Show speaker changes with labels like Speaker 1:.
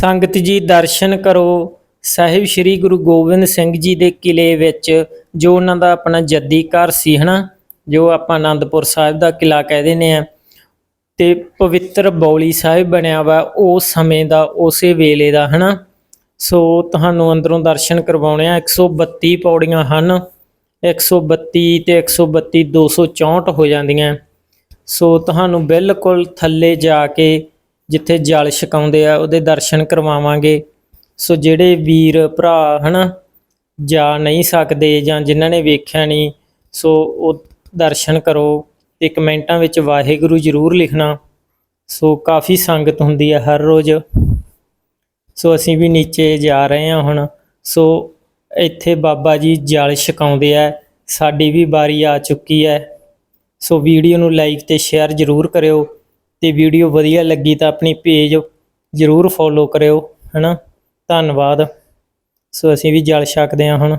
Speaker 1: ਸੰਗਤ ਜੀ ਦਰਸ਼ਨ ਕਰੋ। ਸਾਹਿਬ ਸ੍ਰੀ ਗੁਰੂ ਗੋਬਿੰਦ ਸਿੰਘ ਜੀ ਦੇ ਕਿਲੇ ਵਿੱਚ, ਜੋ ਉਹਨਾਂ ਦਾ ਆਪਣਾ ਜੱਦੀ ਘਰ ਸੀ, ਹਨਾ? ਜੋ ਆਪਾਂ ਆਨੰਦਪੁਰ ਸਾਹਿਬ ਦਾ ਕਿਲਾ ਕਹਿ ਦਿੰਦੇ ਆ ਤੇ ਪਵਿੱਤਰ ਬੌਲੀ ਸਾਹਿਬ ਬਣਿਆ ਵਾ ਉਸ ਸਮੇਂ ਦਾ, ਉਸੇ ਵੇਲੇ ਦਾ, ਹਨਾ? ਸੋ ਤੁਹਾਨੂੰ ਅੰਦਰੋਂ ਦਰਸ਼ਨ ਕਰਵਾਉਣੇ ਆ। 132 ਪੌੜੀਆਂ ਹਨ। 132 ਤੇ 132 264 ਹੋ ਜਾਂਦੀਆਂ। ਸੋ ਤੁਹਾਨੂੰ ਬਿਲਕੁਲ ਥੱਲੇ ਜਾ ਕੇ ਜਿੱਥੇ ਜਲ ਛਕਾਉਂਦੇ ਆ, ਉਹਦੇ ਦਰਸ਼ਨ ਕਰਵਾਵਾਂਗੇ। ਸੋ ਜਿਹੜੇ ਵੀਰ ਭਰਾ ਹਨਾ, ਜਾ ਨਹੀਂ ਸਕਦੇ ਜਾਂ ਜਿਨ੍ਹਾਂ ਨੇ ਵੇਖਿਆ ਨਹੀਂ, ਸੋ ਉਹ ਦਰਸ਼ਨ ਕਰੋ। ਤੇ ਕਮੈਂਟਾਂ ਵਿੱਚ ਵਾਹਿਗੁਰੂ ਜ਼ਰੂਰ ਲਿਖਣਾ। ਸੋ ਕਾਫੀ ਸੰਗਤ ਹੁੰਦੀ ਹੈ ਹਰ ਰੋਜ਼। ਸੋ ਅਸੀਂ ਵੀ ਨੀਚੇ ਜਾ ਰਹੇ ਹਾਂ ਹੁਣ। ਸੋ ਇੱਥੇ ਬਾਬਾ ਜੀ ਜਲ ਛਕਾਉਂਦੇ ਆ, ਸਾਡੀ ਵੀ ਵਾਰੀ ਆ ਚੁੱਕੀ ਹੈ। ਸੋ ਵੀਡੀਓ ਨੂੰ ਲਾਈਕ ਤੇ ਸ਼ੇਅਰ ਜ਼ਰੂਰ ਕਰਿਓ। ਤੇ ਵੀਡੀਓ ਵਧੀਆ ਲੱਗੀ ਤਾਂ ਆਪਣੀ ਪੇਜ ਜ਼ਰੂਰ ਫੋਲੋ ਕਰਿਓ, ਹਨਾ? ਧੰਨਵਾਦ। ਸੋ ਅਸੀਂ ਵੀ ਜਲ ਛਕਦੇ ਹਾਂ ਹੁਣ।